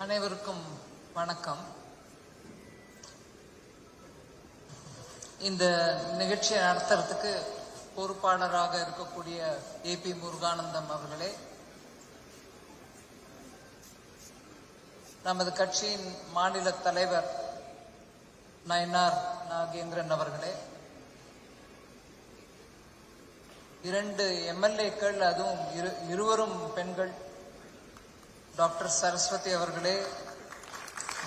அனைவருக்கும் வணக்கம். இந்த நிகழ்ச்சியை நடத்துறதுக்கு பொறுப்பாளராக இருக்கக்கூடிய ஏபி முருகானந்தம் அவர்களே நமது கட்சியின் மாநில தலைவர் நயனார் நாகேந்திரன் அவர்களே இரண்டு எம்எல்ஏக்கள் அதுவும் இரு இருவரும் பெண்கள் டாக்டர் சரஸ்வதி அவர்களே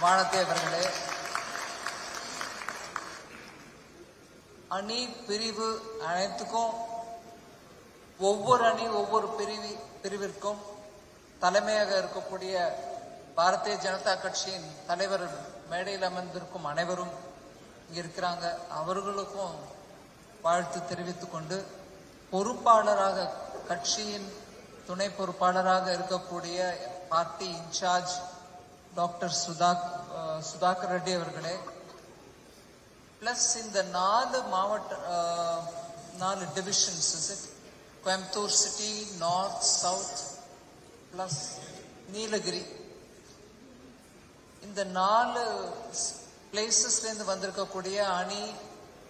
வானதி அவர்களே அணி பிரிவு அனைத்துக்கும் ஒவ்வொரு அணி ஒவ்வொரு பிரிவி பிரிவிற்கும் தலைமையாக இருக்கக்கூடிய பாரதிய ஜனதா கட்சியின் தலைவர் மேடையில் அமர்ந்திருக்கும் அனைவரும் இருக்கிறாங்க. அவர்களுக்கும் வாழ்த்து தெரிவித்துக் கொண்டு பொறுப்பாளராக கட்சியின் துணை பொறுப்பாளராக இருக்கக்கூடிய party in-charge doctor Sudha Sudhakar Reddy அவர்களே பிளஸ் இந்த நாலு மாவட்ட நாலு divisions Coimbatore city north south plus Nilgiri. இந்த நாலு பிளேசஸ்லேருந்து வந்திருக்கக்கூடிய அணி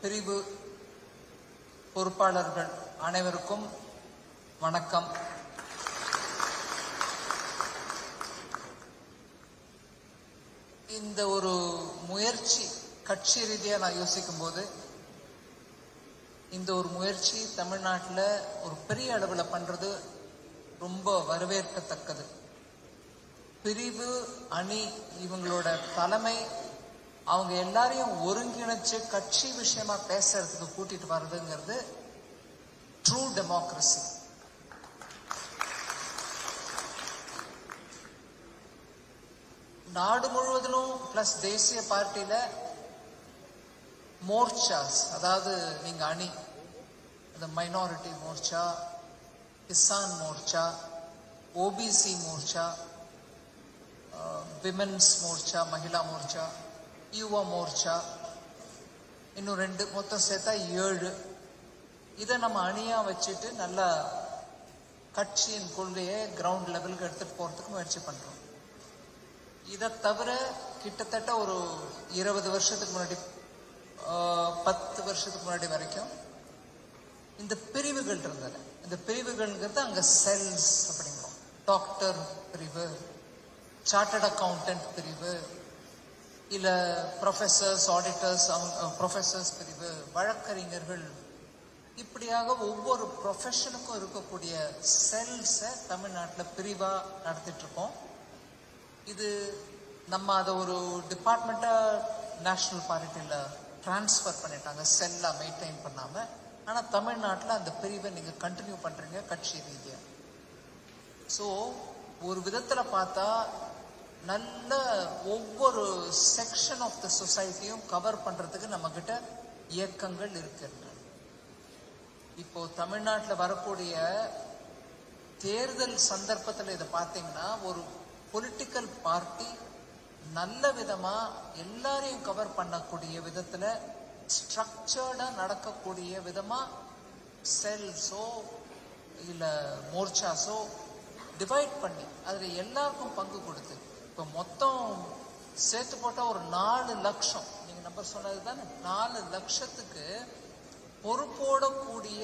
பிரிவு பொறுப்பாளர்கள் அனைவருக்கும் வணக்கம். இந்த ஒரு முயற்சி கட்சி ரீதியா நான் யோசிக்கும் போது இந்த ஒரு முயற்சி தமிழ்நாட்டில் ஒரு பெரிய அளவில் பண்றது ரொம்ப வரவேற்கத்தக்கது. பிரிவு அணி இவங்களோட தலைமை அவங்க எல்லாரையும் ஒருங்கிணைச்சு கட்சி விஷயமா பேசுறதுக்கு கூட்டிட்டு வர்றதுங்கிறது ட்ரூ டெமோக்ரஸி நாடு முழுவதிலும் பிளஸ் தேசிய பார்ட்டியில மோர்ச்சாஸ் அதாவது நீங்க அணி இந்த minority Morcha Kisan Morcha OBC Morcha women's Morcha Mahila Morcha Yuva Morcha இன்னும் ரெண்டு மொத்தம் சேர்த்தா ஏழு. இதை நம்ம அணியா வச்சுட்டு நல்லா கட்சியின் கொள்கையை கிரவுண்ட் லெவலுக்கு எடுத்துட்டு போறதுக்கு முயற்சி பண்றோம். இதை தவிர கிட்டத்தட்ட ஒரு இருபது வருஷத்துக்கு முன்னாடி பத்து வருஷத்துக்கு முன்னாடி வரைக்கும் இந்த பிரிவுகள் இருந்தது இந்த பிரிவுகள்ங்கிறது அங்க செல்ஸ் அப்படிங்கிறோம். டாக்டர் பிரிவு சார்ட்டர்ட் அக்கவுண்டன்ட் பிரிவு இல்ல ப்ரொஃபசர்ஸ் ஆடிட்டர்ஸ் அவங்க ப்ரொஃபசர்ஸ் பிரிவு வழக்கறிஞர்கள். இப்படியாக ஒவ்வொரு ப்ரொஃபஷனுக்கும் இருக்கக்கூடிய செல்ஸை தமிழ்நாட்டில் பிரிவாக நடத்திட்டு இருக்கோம். இது நம்ம அதை ஒரு டிபார்ட்மெண்ட்டாக நேஷனல் பார்ட்டியில் ட்ரான்ஸ்ஃபர் பண்ணிட்டாங்க. செல்லாக மெயின்டைன் பண்ணாமல் ஆனால் தமிழ்நாட்டில் அந்த பிரிவை நீங்கள் கண்டினியூ பண்ணுறீங்க கட்சி ரீதியா. ஸோ ஒரு விதத்தில் பார்த்தா நல்ல ஒவ்வொரு செக்ஷன் ஆஃப் த சொசைட்டியும் கவர் பண்ணுறதுக்கு நம்மக்கிட்ட இயக்கங்கள் இருக்கின்றன. இப்போ தமிழ்நாட்டில் வரக்கூடிய தேர்தல் சந்தர்ப்பத்தில் இதை பார்த்தீங்கன்னா ஒரு பொலிட்டிக்கல் பார்ட்டி நல்ல விதமா எல்லாரையும் கவர் பண்ணக்கூடிய விதத்துல ஸ்ட்ரக்சர்டா நடக்கக்கூடிய விதமா செல்ஸோ இல்ல மோர்ச்சாஸோ டிவைட் பண்ணி அதுல எல்லாருக்கும் பங்கு கொடுத்து இப்ப மொத்தம் சேர்த்து போட்டா ஒரு நாலு லட்சம். நீங்க நம்பர் சொன்னது தானே நாலு லட்சத்துக்கு பொறுப்போட கூடிய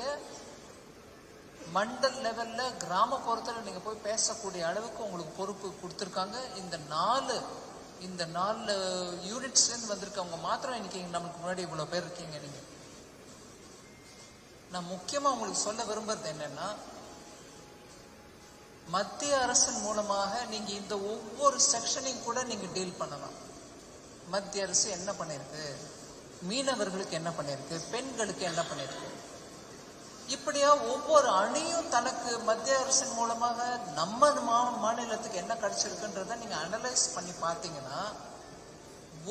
மண்டல் லெவலில் கிராமப்புறத்தில் நீங்கள் போய் பேசக்கூடிய அளவுக்கு உங்களுக்கு பொறுப்பு கொடுத்துருக்காங்க. இந்த நாலு இந்த நாலு யூனிட்ஸ்லேருந்து வந்திருக்கவங்க மாத்திரம் இன்னைக்கு நமக்கு முன்னாடி இவ்வளோ பேர் இருக்கீங்க நீங்கள் நான் முக்கியமாக உங்களுக்கு சொல்ல விரும்புறது என்னன்னா மத்திய அரசின் மூலமாக நீங்கள் இந்த ஒவ்வொரு செக்ஷனையும் கூட நீங்கள் டீல் பண்ணலாம். மத்திய அரசு என்ன பண்ணியிருக்கு மீனவர்களுக்கு என்ன பண்ணியிருக்கு பெண்களுக்கு என்ன பண்ணியிருக்கு இப்படியா ஒவ்வொரு அணியும் தனக்கு மத்திய அரசின் மூலமாக நம்ம மா- மாநிலத்துக்கு என்ன கிடைச்சிருக்குன்றத நீங்க அனலைஸ் பண்ணி பார்த்தீங்கன்னா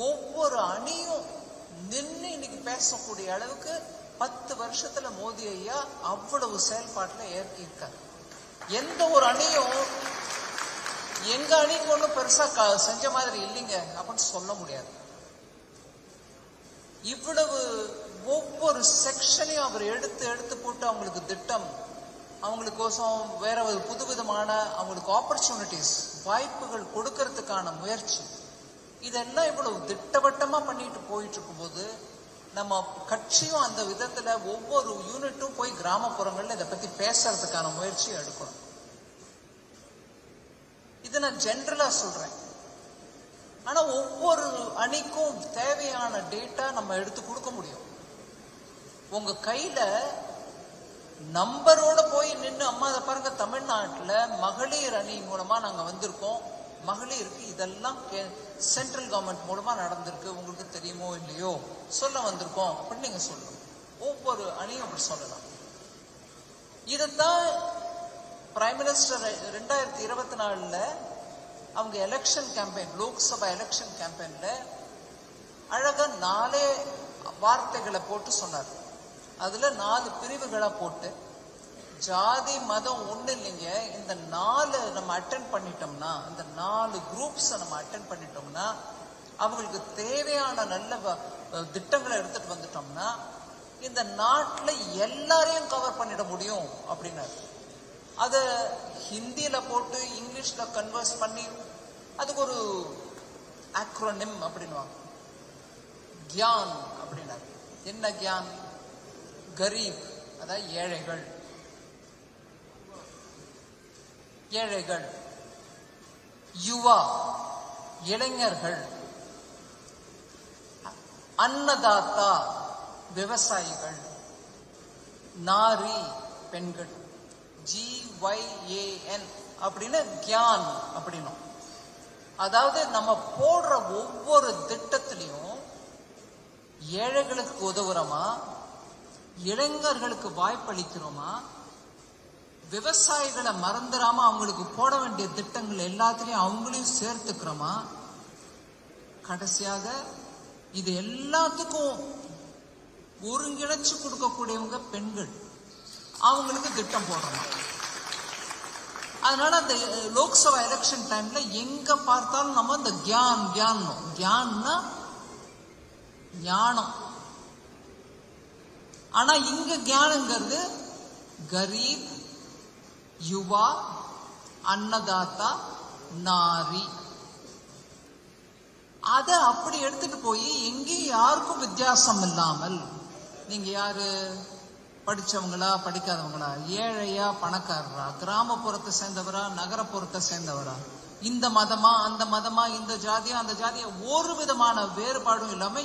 ஒவ்வொரு அணியும் நின்று இன்னைக்கு பேசக்கூடிய அளவுக்கு பத்து வருஷத்துல மோதி ஐயா அவ்வளவு செயல்பாட்டில் ஏறி இருக்காரு எந்த ஒரு அணியும் எங்க அணிக்கு ஒன்றும் பெருசா செஞ்ச மாதிரி இல்லைங்க அப்படின்னு சொல்ல முடியாது. இவ்வளவு ஒவ்வொரு செக்ஷனையும் அவர் எடுத்து எடுத்து போட்டு அவங்களுக்கு திட்டம் அவங்களுக்கோசம் வேற ஒரு புது விதமான அவங்களுக்கு ஆப்பர்ச்சுனிட்டிஸ் வாய்ப்புகள் கொடுக்கறதுக்கான முயற்சி. இதெல்லாம் இவ்வளவு திட்டவட்டமா பண்ணிட்டு போயிட்டு இருக்கும்போது நம்ம கட்சியும் அந்த விதத்துல ஒவ்வொரு யூனிட்டும் போய் கிராமப்புறங்கள்ல இதை பத்தி பேசுறதுக்கான முயற்சி எடுக்கணும். இது நான் ஜென்ரலா சொல்றேன். ஆனா ஒவ்வொரு அணிக்கும் தேவையான டேட்டா நம்ம எடுத்து கொடுக்க முடியும். உங்க கையில நம்பரோட போய் நின்று அம்மா அதை பாருங்க தமிழ்நாட்டுல மகளிர் அணி மூலமா நாங்க வந்திருக்கோம். மகளிருக்கு இதெல்லாம் சென்ட்ரல் கவர்மெண்ட் மூலமா நடந்திருக்கு. உங்களுக்கு தெரியுமோ இல்லையோ? சொல்ல வந்திருக்கோம் அப்படின்னு நீங்க சொல்லணும். ஒவ்வொரு அணியும் அப்படி சொல்லலாம். இதுதான் பிரைம் மினிஸ்டர் ரெண்டாயிரத்தி இருபத்தி நாலுல அவங்க எலெக்ஷன் கேம்பெயின் லோக்சபா எலெக்ஷன் கேம்பெயின்ல அழகா நாலே வார்த்தைகளை போட்டு சொன்னார். அதுல நாலு பிரிவுகளா போட்டு ஜாதி மதம் ஒண்ணு இல்லைங்க. இந்த நாலு நம்ம அட்டன் பண்ணிட்டோம்னா இந்த நாலு குரூப்ஸை நம்ம அட்டன் பண்ணிட்டோம்னா அவங்களுக்கு தேவையான நல்ல வ- திட்டங்களை எடுத்துட்டு வந்துட்டோம்னா இந்த நாட்டில் எல்லாரையும் கவர் பண்ணிட முடியும் அப்படின்னாரு. அதை ஹிந்தியில போட்டு இங்கிலீஷ்ல கன்வர்ஸ் பண்ணி அதுக்கு ஒரு ஆக்ரோனிம் அப்படின்வாங்க கியான் அப்படின்னாரு. என்ன கியான்? கரீப் அதாவது ஏழைகள். ஏழைகள். யுவா இளைஞர்கள். அன்னதாத்தா விவசாயிகள். நாரி பெண்கள். ஜி ஒய் ஏஎன் அப்படின்னு கியான் அப்படின்னும். அதாவது நம்ம போடுற ஒவ்வொரு திட்டத்திலையும் ஏழைகளுக்கு உதவுறமா? இளைஞர்களுக்கு வாய்ப்பளிக்கிறோமா? விவசாயிகளை மறந்துடாம அவங்களுக்கு போட வேண்டிய திட்டங்கள் எல்லாத்திலையும் அவங்களையும் சேர்த்துக்கிறோமா? கடைசியாக இது எல்லாத்துக்கும் ஒருங்கிணைச்சு கொடுக்கக்கூடியவங்க பெண்கள். அவங்களுக்கு திட்டம் போடணும் அதனால அந்த லோக்சபா எலெக்ஷன் டைம்ல எங்க பார்த்தாலும் நம்ம இந்த கியான் கியான் கியான்னா ஞானம். ஆனா இங்க ஞானங்கிறது கரீப் யுவா அன்னதாத்தா நாரி. அத அப்படி எடுத்துட்டு போய் எங்கேயும் யாருக்கும் வித்தியாசம் இல்லாமல் நீங்க யாரு? படிச்சவங்களா படிக்காதவங்களா? ஏழையா பணக்காரரா? கிராமப்புறத்தை சேர்ந்தவரா? நகரப்புறத்தை சேர்ந்தவரா? இந்த மதமா அந்த மதமா இந்த ஜாதியா அந்த ஜாதியா ஒரு விதமான வேறுபாடும் இல்லாம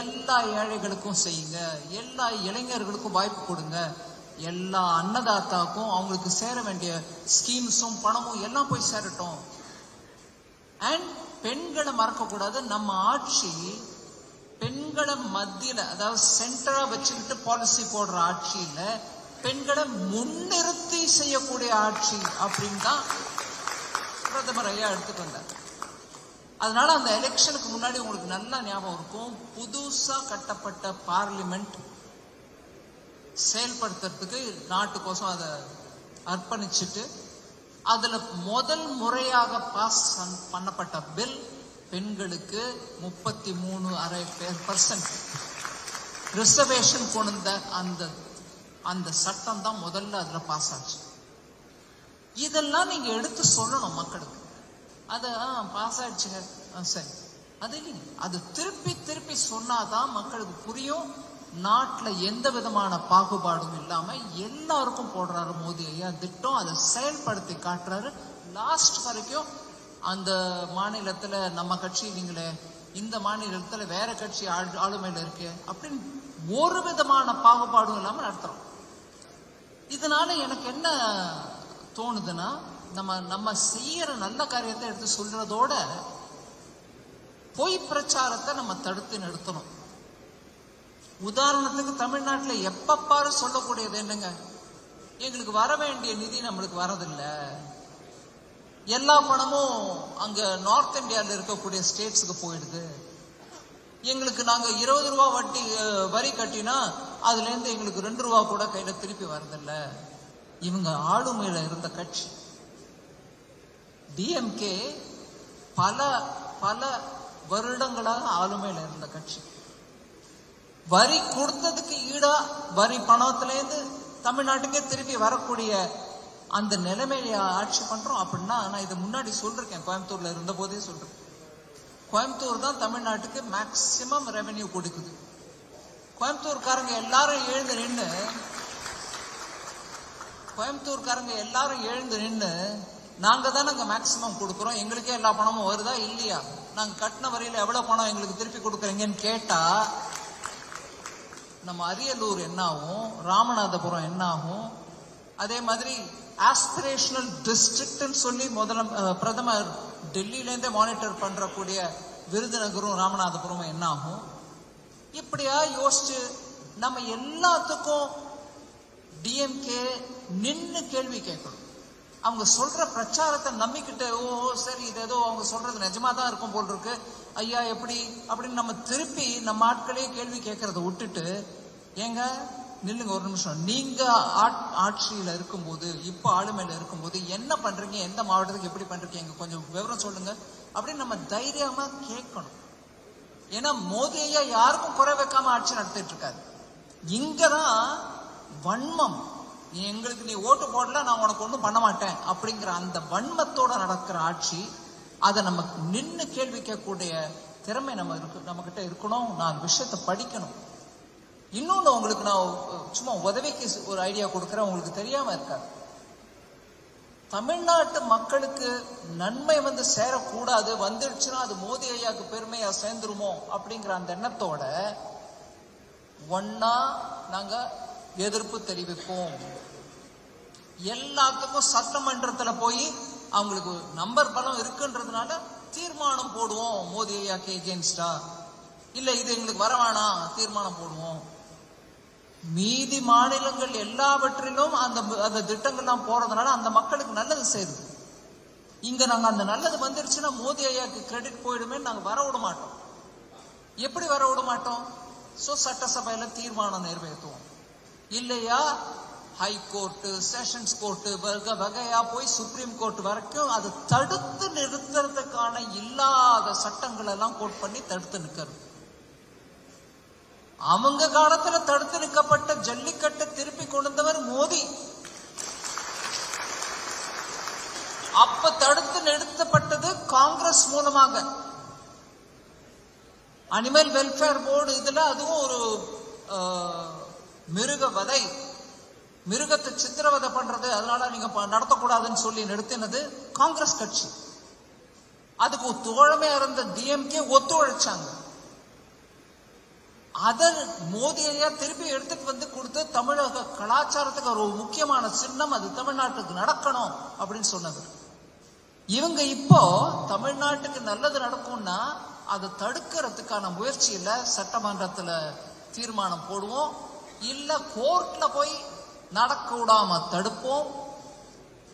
எல்லா ஏழைகளுக்கும் செய்யுங்க. எல்லா இளைஞர்களுக்கும் வாய்ப்பு கொடுங்க. எல்லா அன்னதாத்தாக்கும் அவங்களுக்கு சேர வேண்டிய ஸ்கீம்ஸும் பணமும் எல்லாம் போய் சேரட்டும். அண்ட் பெண்களை மறக்கக்கூடாது. நம்ம ஆட்சி பெண்களை மத்தியில அதாவது சென்டரா வச்சுக்கிட்டு பாலிசி போடுற ஆட்சியில பெண்களை முன்னிறுத்தி செய்யக்கூடிய ஆட்சி அப்படின்னு தான் பிரதமர் ஐயா எடுத்துக்கொண்டார் அதனால அந்த எலெக்ஷனுக்கு முன்னாடி உங்களுக்கு நல்லா ஞாபகம் இருக்கும். புதுசா கட்டப்பட்ட பார்லிமெண்ட் செயல்படுத்துறதுக்கு நாட்டுக்கோசம் அதை அர்ப்பணிச்சுட்டு அதுல முதல் முறையாக பாஸ் பண்ணப்பட்ட பில் பெண்களுக்கு முப்பத்தி மூணு அரை பர்சன்ட் ரிசர்வேஷன் கொண்ட அந்த அந்த சட்டம் தான் முதல்ல அதுல பாஸ் ஆச்சு. இதெல்லாம் நீங்க எடுத்து சொல்லணும் மக்களுக்கு. அது பாஸ் ஆயிடுச்சுங்க. ஆ, சரி. அது இல்லைங்க. அது திருப்பி திருப்பி சொன்னாதான் மக்களுக்கு புரியும். நாட்டில் எந்த விதமான பாகுபாடும் இல்லாம எல்லாருக்கும் போடுறாரு மோடி ஐயா. திட்டம் அதை செயல்படுத்தி காட்டுறாரு. லாஸ்ட் வரைக்கும் அந்த மாநிலத்துல நம்ம கட்சி இல்லைங்களே இந்த மாநிலத்துல வேற கட்சி ஆள்- ஆளுமையில இருக்கு அப்படின்னு ஒரு விதமான பாகுபாடும் இல்லாம நடத்துறோம். இதனால எனக்கு என்ன தோணுதுன்னா நம்ம நம்ம செய்யற நல்ல காரியத்தை எடுத்து சொல்றதோட பொய் பிரச்சாரத்தை நம்ம தடுத்து நிறுத்தணும். உதாரணத்துக்கு தமிழ்நாட்டில் எப்பப்பாரு சொல்லக்கூடியது என்னங்க? எங்களுக்கு வர வேண்டிய நிதி நம்மளுக்கு வரதில்லை. எல்லா பணமும் அங்க நார்த் இந்தியாவில் இருக்கக்கூடிய ஸ்டேட்ஸுக்கு போயிடுது. எங்களுக்கு நாங்க இருபது ரூபா வட்டி வரி கட்டினா அதுல இருந்து எங்களுக்கு ரெண்டு ரூபா கூட கையில திருப்பி வரதில்லை. இவங்க ஆளுமையில இருந்த கட்சி. டிஎம்கே பல பல வருடங்களாக ஆளுமையில இருந்த கட்சி. வரி கொடுத்ததுக்கு ஈடா வரி பணத்திலேருந்து தமிழ்நாட்டுக்கே திருப்பி வரக்கூடிய அந்த நிலைமையில ஆட்சி பண்றோம் அப்படின்னா நான் இதை முன்னாடி சொல்லிருக்கேன். கோயம்புத்தூர்ல இருந்த போதே சொல்றேன். கோயம்புத்தூர் தான் தமிழ்நாட்டுக்கு மேக்சிமம் ரெவென்யூ கொடுக்குது. கோயம்புத்தூர்காரங்க எல்லாரும் எழுந்து நின்று கோயம்புத்தூர்காரங்க எல்லாரும் எழுந்து நின்று நாங்க தானே அங்க மேக்சிமம் கொடுக்குறோம். எங்களுக்கே எல்லா பணமும் வருதா இல்லையா? நாங்க கட்டின வரையில் எவ்வளவு பணம் எங்களுக்கு திருப்பி கொடுக்குறீங்கன்னு கேட்டா நம்ம அரியலூர் என்ன ஆகும் ராமநாதபுரம் என்ன ஆகும் அதே மாதிரி ஆஸ்பிரேஷனல் டிஸ்ட்ரிக்ட்னு சொல்லி முதல பிரதமர் டெல்லியிலேருந்தே மானிட்டர் பண்றக்கூடிய விருதுநகரும் ராமநாதபுரமும் என்ன ஆகும் இப்படியா யோசிச்சு நம்ம எல்லாத்துக்கும் டிஎம்கே நின்று கேள்வி கேட்கணும். அவங்க சொல்ற பிரச்சாரத்தை நம்பிக்கிட்டு ஓ சரி இது ஏதோ அவங்க சொல்றது நிஜமா தான் இருக்கும் போல் இருக்கு ஐயா எப்படி? அப்படின்னு நம்ம திருப்பி நம்ம ஆட்களே கேள்வி கேட்கறத விட்டுட்டு ஏங்க நில்லுங்க ஒரு நிமிஷம். நீங்க ஆட்- ஆட்சியில இருக்கும்போது இப்போ ஆளுமையில இருக்கும்போது என்ன பண்றீங்க? எந்த மாவட்டத்துக்கு எப்படி பண்றீங்க? கொஞ்சம் விவரம் சொல்லுங்க. அப்படின்னு நம்ம தைரியமா கேட்கணும். ஏன்னா மோதி ஐயா யாருக்கும் குறை வைக்காம ஆட்சி நடத்திட்டு இருக்காரு. இங்கதான் வன்மம். நீ எங்களுக்கு நீ ஓட்டு போடல நான் உனக்கு ஒன்றும் பண்ண மாட்டேன் அப்படிங்கிற அந்த வன்மத்தோட நடக்கிற ஆட்சி அதை நமக்கு நின்று கேள்விக்கக்கூடிய திறமை நம்ம இருக்கு நம்ம கிட்ட இருக்கணும் நான் விஷயத்தை படிக்கணும். இன்னொன்று உங்களுக்கு நான் சும்மா உதவிக்கு ஒரு ஐடியா கொடுக்குறேன் உங்களுக்கு தெரியாம இருக்காது. தமிழ்நாட்டு மக்களுக்கு நன்மை வந்து சேரக்கூடாது வந்துடுச்சுன்னா அது மோடி ஐயாவுக்கு பெருமையா சேர்ந்துருமோ அப்படிங்கிற அந்த எண்ணத்தோட ஒன்னா நாங்கள் எதிர்ப்பு தெரிவிப்போம். எல்லாத்துக்கும் சட்டமன்றத்துல போய் அவங்களுக்கு நம்பர் பலம் இருக்குன்றதுனால தீர்மானம் போடுவோம் மோதி ஐயாக்கு எகேன்ஸ்டா இல்ல இது எங்களுக்கு வர வேணாம் தீர்மானம் போடுவோம். மீதி மாநிலங்கள் எல்லாவற்றிலும் அந்த அந்த திட்டங்கள்லாம் போறதுனால அந்த மக்களுக்கு நல்லது செய்யுது இங்க நாங்க அந்த நல்லது வந்துருச்சுன்னா மோதி ஐயாக்கு கிரெடிட் போயிடுமே நாங்க வர விட மாட்டோம். எப்படி வர விட மாட்டோம்? சோ சட்டசபையில தீர்மானம் நிறைவேற்றுவோம். இல்லையா? ஹை கோர்ட்டு செஷன்ஸ் கோர்ட்டு வகை வகையா போய் சுப்ரீம் கோர்ட் வரைக்கும் அதை தடுத்து நிறுத்துறதுக்கான இல்லாத சட்டங்கள் எல்லாம் கோட் பண்ணி தடுத்து நிற்கிறது. அவங்க காலத்துல தடுத்து நிற்கப்பட்ட ஜல்லிக்கட்டை திருப்பி கொண்டவர் மோதி. மோடி அப்ப தடுத்து நிறுத்தப்பட்டது காங்கிரஸ் மூலமாக. அனிமல் வெல்ஃபேர் போர்டு இதுல அதுவும் ஒரு மிருக வதை மிருகத்தை சித்திரவதை பண்றது அதனால நீங்க நடத்தக்கூடாதுன்னு சொல்லி நிறுத்தினது காங்கிரஸ் கட்சி. அதுக்கு தோழமையா இருந்த டிஎம்கே ஒத்துழைச்சாங்க. அதன் மோடி திருப்பி எடுத்துட்டு வந்து கொடுத்து தமிழக கலாச்சாரத்துக்கு ஒரு முக்கியமான சின்னம் அது தமிழ்நாட்டுக்கு நடக்கணும் அப்படின்னு சொன்னது. இவங்க இப்போ தமிழ்நாட்டுக்கு நல்லது நடக்கும்னா அதை தடுக்கிறதுக்கான முயற்சியில சட்டமன்றத்துல தீர்மானம் போடுவோம். இல்ல கோர்ட்ல போய் நடக்கூடாம தடுப்போம்.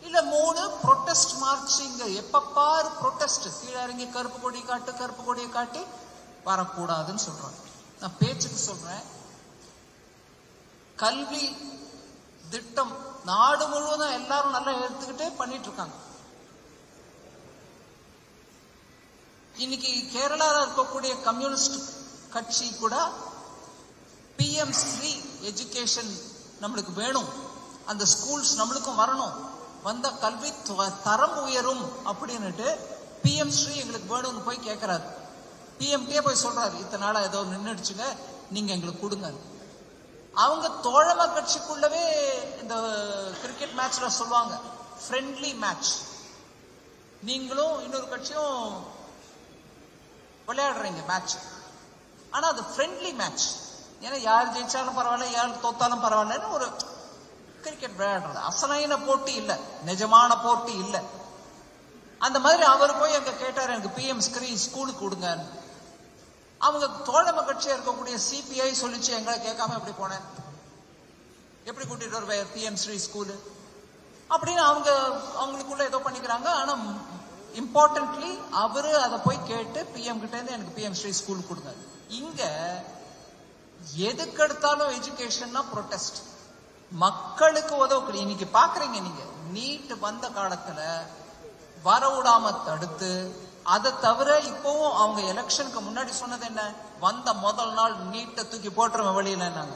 இல்ல மூணு ப்ரொட்டஸ்ட் மார்ச்சிங் எப்ப பாரு ப்ரொட்டஸ்ட் கீழே இறங்கி கருப்பு கொடி காட்டு கருப்பு கொடியை காட்டி வரக்கூடாதுன்னு சொல்றாங்க. நான் பேச்சுக்கு சொல்றேன். கல்வி திட்டம் நாடு முழுவதும் எல்லாரும் நல்லா எடுத்துக்கிட்டே பண்ணிட்டு இருக்காங்க. இன்னைக்கு கேரளாவில் இருக்கக்கூடிய கம்யூனிஸ்ட் கட்சி கூட பிஎம் ஸ்ரீ எஜுகேஷன் நம்மளுக்கு வேணும். அந்த ஸ்கூல்ஸ் நம்மளுக்கும் வரணும். வந்த கல்வி தரம் உயரும் அப்படின்னுட்டு பிஎம் ஸ்ரீ எங்களுக்கு வேணும்னு போய் கேட்கிறாரு பிஎம்டே போய் சொல்றாரு. இத்தனை நாளா ஏதோ நின்றுடுச்சுங்க நீங்க எங்களுக்கு கொடுங்க. அவங்க தோழமை கட்சிக்குள்ளவே இந்த கிரிக்கெட் மேட்ச்ல சொல்லுவாங்க. ஃப்ரெண்ட்லி மேட்ச் நீங்களும் இன்னொரு கட்சியும் விளையாடுறீங்க மேட்ச் ஆனா அது ஃப்ரெண்ட்லி மேட்ச் ஏன்னா யார் ஜெயிச்சாலும் பரவாயில்ல யார் தோத்தாலும் பரவாயில்லன்னு ஒரு கிரிக்கெட் விளையாடுறது அசலாயின போட்டி இல்லை நிஜமான போட்டி இல்லை. அந்த மாதிரி அவர் போய் அங்கே கேட்டார் எனக்கு பிஎம் ஸ்கிரீன் ஸ்கூலுக்கு கொடுங்க அவங்க தோழமை கட்சியாக இருக்கக்கூடிய சிபிஐ சொல்லிச்சு எங்களை கேட்காம எப்படி போனேன்? எப்படி கூட்டிட்டு வருவார் பிஎம் ஸ்ரீ ஸ்கூலு அப்படின்னு அவங்க அவங்களுக்குள்ள ஏதோ பண்ணிக்கிறாங்க. ஆனால் இம்பார்ட்டன்ட்லி அவரு அதை போய் கேட்டு பிஎம் கிட்டேருந்து எனக்கு பிஎம் ஸ்ரீ ஸ்கூல் கொடுங்க. இங்கே எதுக்கு எடுத்தாலும் எஜுகேஷன்னா ப்ரொட்டஸ்ட் மக்களுக்கு உதவக்கூடிய இன்னைக்கு பாக்குறீங்க நீங்க. நீட் வந்த காலத்துல வர விடாம தடுத்து அதை தவிர இப்பவும் அவங்க எலெக்ஷனுக்கு முன்னாடி சொன்னது என்ன? வந்த முதல் நாள் நீட்டை தூக்கி போட்டுருவேன் வெளியில நாங்க.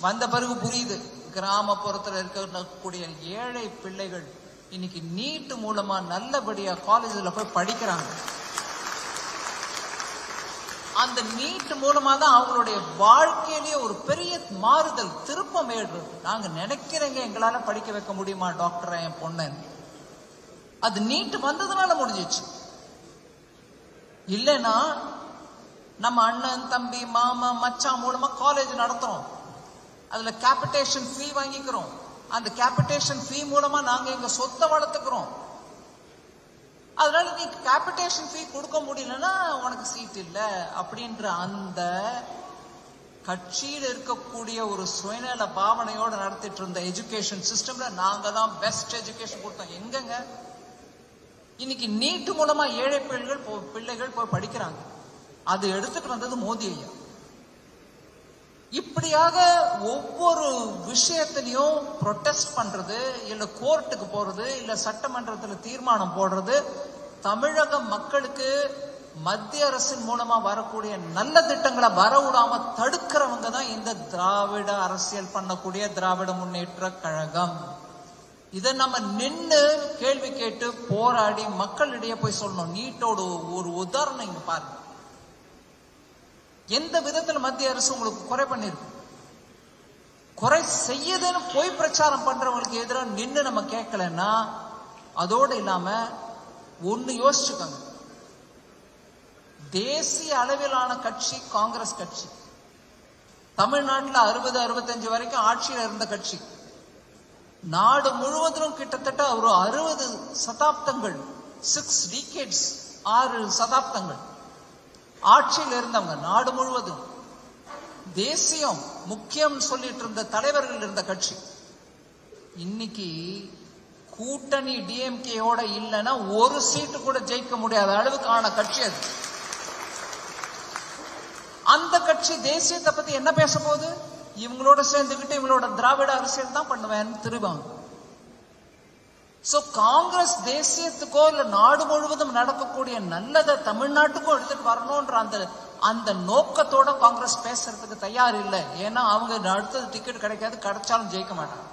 வந்த பிறகு புரியுது. கிராமப்புறத்துல இருக்கக்கூடிய ஏழை பிள்ளைகள் இன்னைக்கு நீட் மூலமா நல்லபடியா காலேஜில் போய் படிக்கிறாங்க. அந்த நீட் மூலமா தான் அவங்களுடைய வாழ்க்கையிலேயே ஒரு பெரிய மாறுதல் திருப்பம் ஏறுறது நாங்க நினைக்கிறேங்க எங்களால படிக்க வைக்க முடியுமா டாக்டர் என் பொண்ணு? அது நீட்டு வந்ததுனால முடிஞ்சிச்சு. இல்லைன்னா நம்ம அண்ணன் தம்பி மாமா மச்சான் மூலமா காலேஜ் நடத்துறோம். அதுல கேபிட்டேஷன் ஃபீ வாங்கிக்கிறோம். அந்த கேபிட்டேஷன் ஃபீ மூலமா நாங்க எங்க சொத்தை வளர்த்துக்கிறோம். அதனால நீ கேபிட்டேஷன் ஃபீ கொடுக்க முடியலன்னா உனக்கு சீட் இல்லை அப்படின்ற அந்த கட்சியில் இருக்கக்கூடிய ஒரு சுயநல பாவனையோடு நடத்திட்டு இருந்த எஜுகேஷன் சிஸ்டம்ல நாங்க தான் பெஸ்ட் எஜுகேஷன் கொடுத்தோம். எங்கங்க? இன்னைக்கு நீட்டு மூலமா ஏழை பிள்ளைகள் போ- பிள்ளைகள் போய் படிக்கிறாங்க. அது எடுத்துட்டு வந்தது மோதி ஐயா. இப்படியாக ஒவ்வொரு விஷயத்திலையும் ப்ரொட்டஸ்ட் பண்றது இல்ல கோர்ட்டுக்கு போறது இல்ல சட்டமன்றத்தில் தீர்மானம் போடுறது தமிழக மக்களுக்கு மத்திய அரசின் மூலமா வரக்கூடிய நல்ல திட்டங்களை வரவிடாம தடுக்கிறவங்க தான் இந்த திராவிட அரசியல் பண்ணக்கூடிய திராவிட முன்னேற்ற கழகம். இதை நம்ம நின்று கேள்வி கேட்டு போராடி மக்களிடையே போய் சொல்லணும். நீட்டோட ஒரு உதாரணம் இங்க பாருங்க. எந்த விதத்துல மத்திய அரசு உங்களுக்கு குறை பண்ணிருக்கு? குறை செய்யுதுன்னு பொய் பிரச்சாரம் பண்றவங்களுக்கு எதிராக நின்று நம்ம கேட்கலன்னா அதோடு இல்லாம ஒன்னு யோசிச்சுக்கோங்க. தேசிய அளவிலான கட்சி காங்கிரஸ் கட்சி. தமிழ்நாட்டில் அறுபது அறுபத்தஞ்சு வரைக்கும் ஆட்சியில் இருந்த கட்சி. நாடு முழுவதிலும் கிட்டத்தட்ட ஒரு அறுபது சதாப்தங்கள் சிக்ஸ் டிகேட்ஸ் ஆறு சதாப்தங்கள். ஆட்சியில் இருந்தவங்க நாடு முழுவதும். தேசியம் முக்கியம் சொல்லிட்டு இருந்த தலைவர்கள் இருந்த கட்சி. இன்னைக்கு கூட்டணி டிஎம்கேயோட இல்லைன்னா ஒரு சீட்டு கூட ஜெயிக்க முடியாத அளவுக்கான கட்சி அது. அந்த கட்சி தேசியத்தை பத்தி என்ன பேச போகுது? இவங்களோட சேர்ந்துக்கிட்டு இவங்களோட திராவிட அரசியல் தான் பண்ணுவேன்னு திருவாங்க. சோ காங்கிரஸ் தேசியத்துக்கோ இல்ல நாடு முழுவதும் நடக்கக்கூடிய நல்லதை தமிழ்நாட்டுக்கும் எடுத்துட்டு வரணும்ன்ற அந்த அந்த நோக்கத்தோட காங்கிரஸ் பேசுறதுக்கு தயார் இல்லை. ஏன்னா அவங்க அடுத்தது டிக்கெட் கிடைக்காது கிடைச்சாலும் ஜெயிக்க மாட்டாங்க.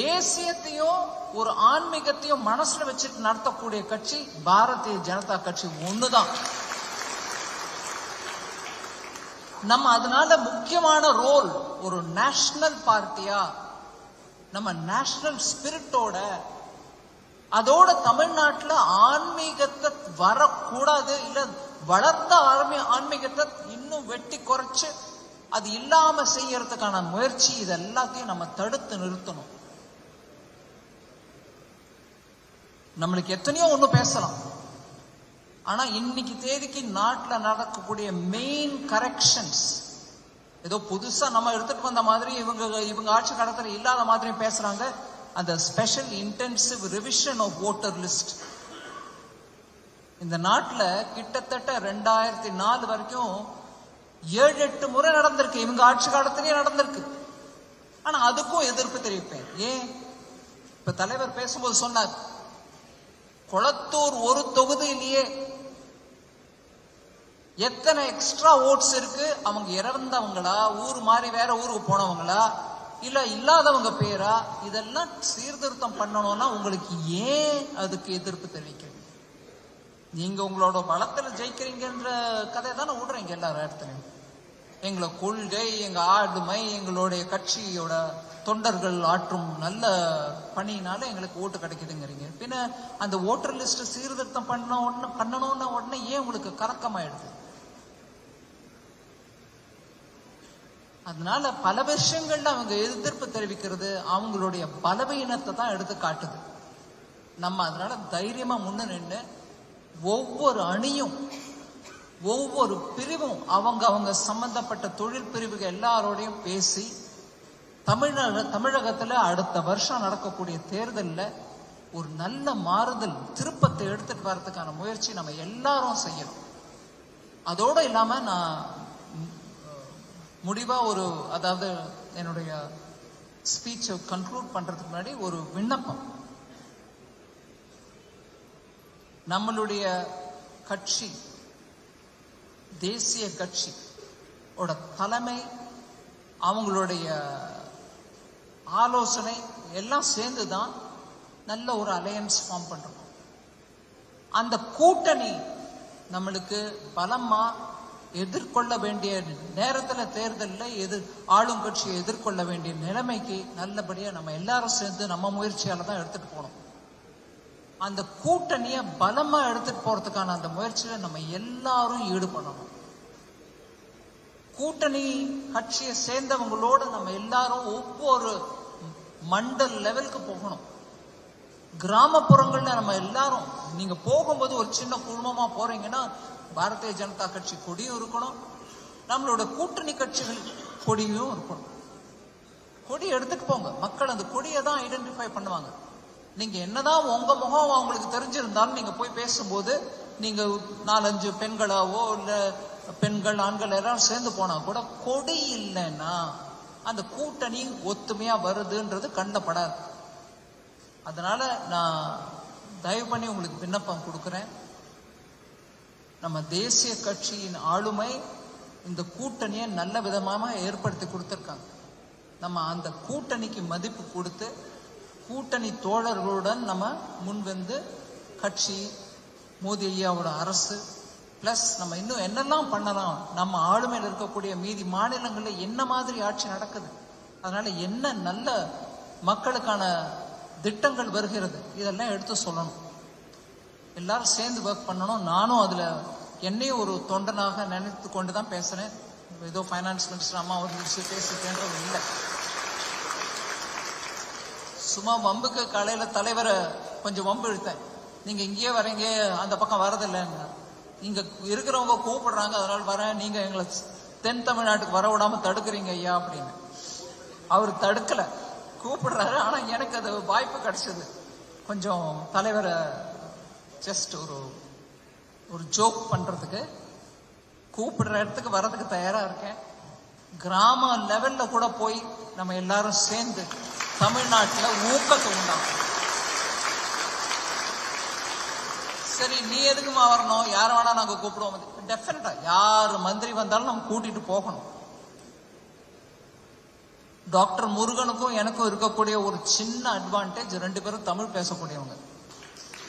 தேசியத்தையும் ஒரு ஆன்மீகத்தையும் மனசுல வச்சுட்டு நடத்தக்கூடிய கட்சி பாரதிய ஜனதா கட்சி ஒண்ணுதான். நம்ம அதனால முக்கியமான ரோல் ஒரு நேஷனல் பார்ட்டியா நம்ம நேஷனல் ஸ்பிரிட்டோட அதோட தமிழ்நாட்டில் ஆன்மீகத்தை வரக்கூடாது இல்ல வளர்ந்த ஆன்மீ ஆன்மீகத்தை இன்னும் வெட்டி குறைச்சு அது இல்லாம செய்யறதுக்கான முயற்சி இது எல்லாத்தையும் நம்ம தடுத்து நிறுத்தணும். நம்மளுக்கு எத்தனையோ ஒண்ணு பேசலாம். ஆனா இன்னைக்கு தேதிக்கு நாட்டில் நடக்கக்கூடிய மெயின் கரெக்ஷன்ஸ் ஏதோ புதுசா நம்ம எடுத்துட்டு வந்த மாதிரி இவங்க இவங்க ஆட்சி கடத்தல இல்லாத மாதிரியும் பேசுறாங்க. அந்த special intensive revision of voter list இந்த நாட்டில் கிட்டத்தட்ட ரெண்டாயிரத்தி நாலு வரைக்கும் ஏழு எட்டு முறை நடந்திருக்கு. இவங்க ஆட்சி காலத்திலேயே நடந்திருக்கு. ஆனா அதுக்கும் எதிர்ப்பு தெரிவிப்பேன். ஏன்? இப்ப தலைவர் பேசும்போது சொன்னார் கொளத்தூர் ஒரு தொகுதியிலேயே எத்தனை எக்ஸ்ட்ரா ஓட்ஸ் இருக்கு? அவங்க இறந்தவங்களா? ஊர் மாறி வேற ஊருக்கு போனவங்களா? இல்ல இல்லாதவங்க பேரா? இதெல்லாம் சீர்திருத்தம் பண்ணணும்னா உங்களுக்கு ஏன் அதுக்கு எதிர்ப்பு தெரிவிக்கிறீங்க நீங்க உங்களோட பலத்துல ஜெயிக்கிறீங்கன்ற கதையை தானே விடுறீங்க எல்லாரும் இடத்துலையும். எங்களை கொள்கை எங்க ஆளுமை எங்களுடைய கட்சியோட தொண்டர்கள் ஆற்றும் நல்ல பணினால எங்களுக்கு ஓட்டு கிடைக்குதுங்கிறீங்க. பின்ன அந்த ஓட்டர் லிஸ்ட் சீர்திருத்தம் பண்ண உடனே பண்ணணும்னு உடனே ஏன் உங்களுக்கு கறக்கமாயிடுது அதனால பல விஷயங்கள்ல அவங்க எதிர்ப்பு தெரிவிக்கிறது அவங்களுடைய பலவீனத்தை தான் எடுத்து காட்டுது. நம்ம அதனால தைரியமா முன்ன நின்று ஒவ்வொரு அணியும் ஒவ்வொரு பிரிவும் அவங்க அவங்க சம்பந்தப்பட்ட தொழில் பிரிவுகள் எல்லாரோடையும் பேசி தமிழக தமிழகத்துல அடுத்த வருஷம் நடக்கக்கூடிய தேர்தலில் ஒரு நல்ல மாறுதல் திருப்பத்தை எடுத்துட்டு வர்றதுக்கான முயற்சி நம்ம எல்லாரும் செய்யணும். அதோடு இல்லாம நான் முடிவாக முடிவா ஒரு அதாவது என்னுடைய ஸ்பீச்சை கன்க்ளூட் பண்றதுக்கு முன்னாடி ஒரு விண்ணப்பம். நம்மளுடைய கட்சி தேசிய கட்சி ஓட தலைமை அவங்களுடைய ஆலோசனை எல்லாம் சேர்ந்து தான் நல்ல ஒரு அலையன்ஸ் ஃபார்ம் பண்றோம். அந்த கூட்டணி நம்மளுக்கு பலமா எதிர்கொள்ள வேண்டிய நேரத்துல தேர்தலில் எதிர் ஆளும் கட்சியை எதிர்கொள்ள வேண்டிய நிலைமைக்கு நல்லபடியா நம்ம எல்லாரும் சேர்ந்து நம்ம முயற்சியால தான் எடுத்துட்டு போகணும் அந்த கூட்டணியை பலமா எடுத்துட்டு போறதுக்கான அந்த முயற்சியில நம்ம எல்லாரும் ஈடுபடணும். கூட்டணி கட்சியை சேர்ந்தவங்களோட நம்ம எல்லாரும் ஒவ்வொரு மண்டல் லெவலுக்கு போகணும். கிராமப்புறங்கள்ல நம்ம எல்லாரும் நீங்க போகும்போது ஒரு சின்ன குழுமமா போறீங்கன்னா பாரதிய ஜனதா கட்சி கொடியும் இருக்கணும். நம்மளோட கூட்டணி கட்சிகள் கொடியும் இருக்கணும். கொடி எடுத்துட்டு போங்க. மக்கள் அந்த கொடியை தான் ஐடென்டிஃபை பண்ணுவாங்க. நீங்க என்னதான் உங்க முகம் அவங்களுக்கு தெரிஞ்சிருந்தாலும் நீங்க போய் பேசும்போது நீங்க நாலஞ்சு பெண்களாவோ இல்ல பெண்கள் ஆண்கள் எல்லாரும் சேர்ந்து போனா கூட கொடி இல்லைன்னா அந்த கூட்டணி ஒத்துமையா வருதுன்றது கண்ணப்படாது. அதனால நான் தயவு பண்ணி உங்களுக்கு விண்ணப்பம் கொடுக்குறேன். நம்ம தேசிய கட்சியின் ஆளுமை இந்த கூட்டணியை நல்ல விதமாக ஏற்படுத்தி கொடுத்துருக்காங்க. நம்ம அந்த கூட்டணிக்கு மதிப்பு கொடுத்து கூட்டணி தோழர்களுடன் நம்ம முன்வந்து கட்சி மோதி ஐயாவோட அரசு பிளஸ் நம்ம இன்னும் என்னெல்லாம் பண்ணலாம் நம்ம ஆளுமையில் இருக்கக்கூடிய மீதி மாநிலங்களில் என்ன மாதிரி ஆட்சி நடக்குது அதனால என்ன நல்ல மக்களுக்கான திட்டங்கள் வருகிறது இதெல்லாம் எடுத்து சொல்லணும். எல்லாரும் சேர்ந்து ஒர்க் பண்ணணும். நானும் அதில் என்னையும் ஒரு தொண்டனாக நினைத்து கொண்டு தான் பேசுகிறேன் ஏதோ ஃபைனான்ஸ் மினிஸ்டர் அம்மா ஒரு நிமிஷம் பேசிட்டேன்றது இல்லை. சும்மா வம்புக்கு கலையில் தலைவரை கொஞ்சம் வம்பு இழுத்தேன். நீங்கள் இங்கேயே வரீங்க அந்த பக்கம் வரதில்லைன்னு இங்கே இருக்கிறவங்க கூப்பிடுறாங்க அதனால் வரேன். நீங்கள் எங்களை தென் தமிழ்நாட்டுக்கு வர விடாமல் தடுக்கிறீங்க ஐயா அப்படின்னு. அவர் தடுக்கலை. கூப்பிடுறாரு ஆனால் எனக்கு அது வாய்ப்பு கிடைச்சது. கொஞ்சம் தலைவரை ஜஸ்ட் ஒரு ஒரு ஜோக் பண்றதுக்கு கூப்பிடுற இடத்துக்கு வர்றதுக்கு தயாரா இருக்கேன். கிராம லெவல்ல கூட போய் நம்ம எல்லாரும் சேர்ந்து தமிழ்நாட்டில் ஊக்கத்தை உண்டாகும் சரி நீ எதுக்குமா வரணும்? யார வேணா நாங்க கூப்பிடுவோம். டெஃபினட்டா யார் மந்திரி வந்தாலும் நம்ம கூட்டிட்டு போகணும். டாக்டர் முருகனுக்கும் எனக்கும் இருக்கக்கூடிய ஒரு சின்ன அட்வான்டேஜ் ரெண்டு பேரும் தமிழ் பேசக்கூடியவங்க.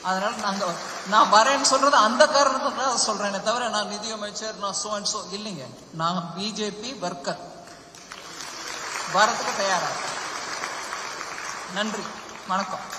அதனால நாங்க நான் வரேன்னு சொல்றது அந்த காரணத்தை தான் சொல்றேனே. தவிர நான் நிதியமைச்சர் நான் சோ அண்ட் சோ இல்லைங்க. நான் பிஜேபி வர்க்கர். வரத்துக்கு தயாரா? நன்றி. வணக்கம்.